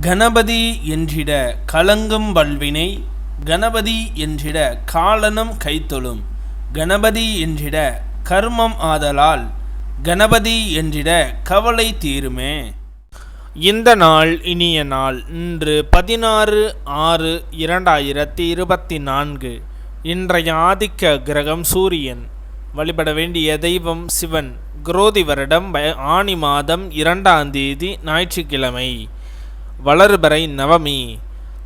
கணபதி என்றிட கலங்கும் வல்வினை கணபதி என்றிட காலனும் கைத்தொழும் கணபதி என்றிட கர்மம் ஆதலால் கணபதி என்றிட கவலை தீருமே. இந்த நாள் இனிய நாள் இன்று பதினாறு ஆறு இரண்டாயிரத்தி இருபத்தி நான்கு இன்றைய ஆதிக்க கிரகம் சூரியன். வழிபட வேண்டிய தெய்வம் சிவன். குரோதி வருடம் ஆணி ஆனி மாதம் இரண்டாம் தேதி ஞாயிற்றுக்கிழமை. வளர்பறை நவமி.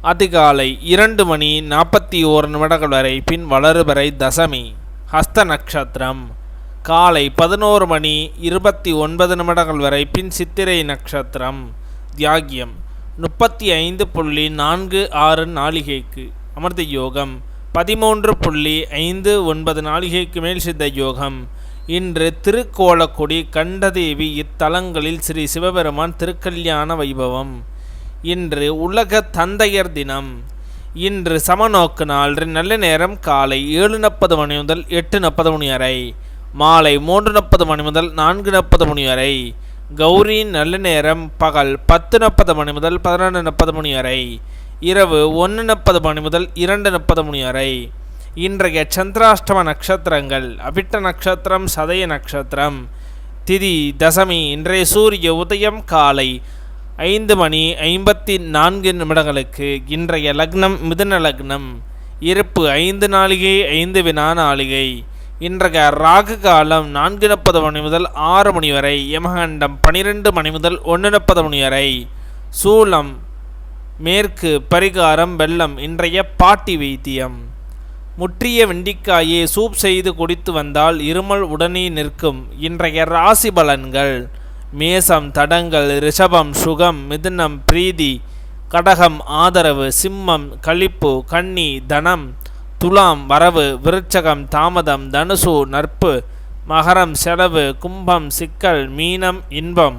அதிகாலை இரண்டு மணி நாற்பத்தி ஓரு நிமிடங்கள் வரை பின் வளர்பறை தசமி ஹஸ்த நட்சத்திரம் காலை பதினோரு மணி இருபத்தி ஒன்பது நிமிடங்கள் வரை பின் சித்திரை நட்சத்திரம் தியாகியம் முப்பத்தி ஐந்து புள்ளி நான்கு ஆறு நாளிகைக்கு. அமிர்த யோகம் பதிமூன்று புள்ளி ஐந்து ஒன்பது நாளிகைக்கு மேல் சித்த யோகம். இன்று திருக்கோலக்குடி கண்டதேவி இத்தலங்களில் ஸ்ரீ சிவபெருமான் திருக்கல்யாண வைபவம். இன்று உலக தந்தையர் தினம். இன்று சமநோக்கு நாள் நல்ல நேரம் காலை ஏழு நாற்பது மணி முதல் எட்டு நாற்பது மணி வரை. மாலை மூன்று நாற்பது மணி முதல் நான்கு நாற்பது மணி வரை. கௌரி நல்ல நேரம் பகல் பத்து நாற்பது மணி முதல் பதினொன்று நாற்பது மணி வரை. இரவு ஒன்று நாற்பது மணி முதல் இரண்டு முப்பது மணி வரை. இன்றைய சந்திராஷ்டம நட்சத்திரங்கள் அபிட்ட நட்சத்திரம் சதய நட்சத்திரம். திதி தசமி இன்றைய சூரிய உதயம் காலை ஐந்து மணி ஐம்பத்தி நான்கு நிமிடங்களுக்கு இன்றைய லக்னம் மிதுன லக்னம். இருப்பு ஐந்து நாளிகை ஐந்து வினா நாளிகை. இன்றைய ராகு காலம் நான்கு முப்பது மணி முதல் ஆறு மணி வரை யமகண்டம் பனிரெண்டு மணி முதல் ஒன்று முப்பது மணி வரை. சூலம் மேற்கு பரிகாரம் வெள்ளம் இன்றைய பாட்டி வைத்தியம். முற்றிய வெண்டிக்காயை சூப் செய்து குடித்து வந்தால் இருமல் உடனே நிற்கும். இன்றைய ராசி பலன்கள். மேசம் தடங்கள் ரிஷபம் சுகம் மிதுனம் பிரீதி கடகம் ஆதரவு சிம்மம் களிப்பு கன்னி தனம் துலாம் வரவு விருட்சகம் தாமதம் தனுசு நற்பு மகரம் செலவு கும்பம் சிக்கல் மீனம் இன்பம்.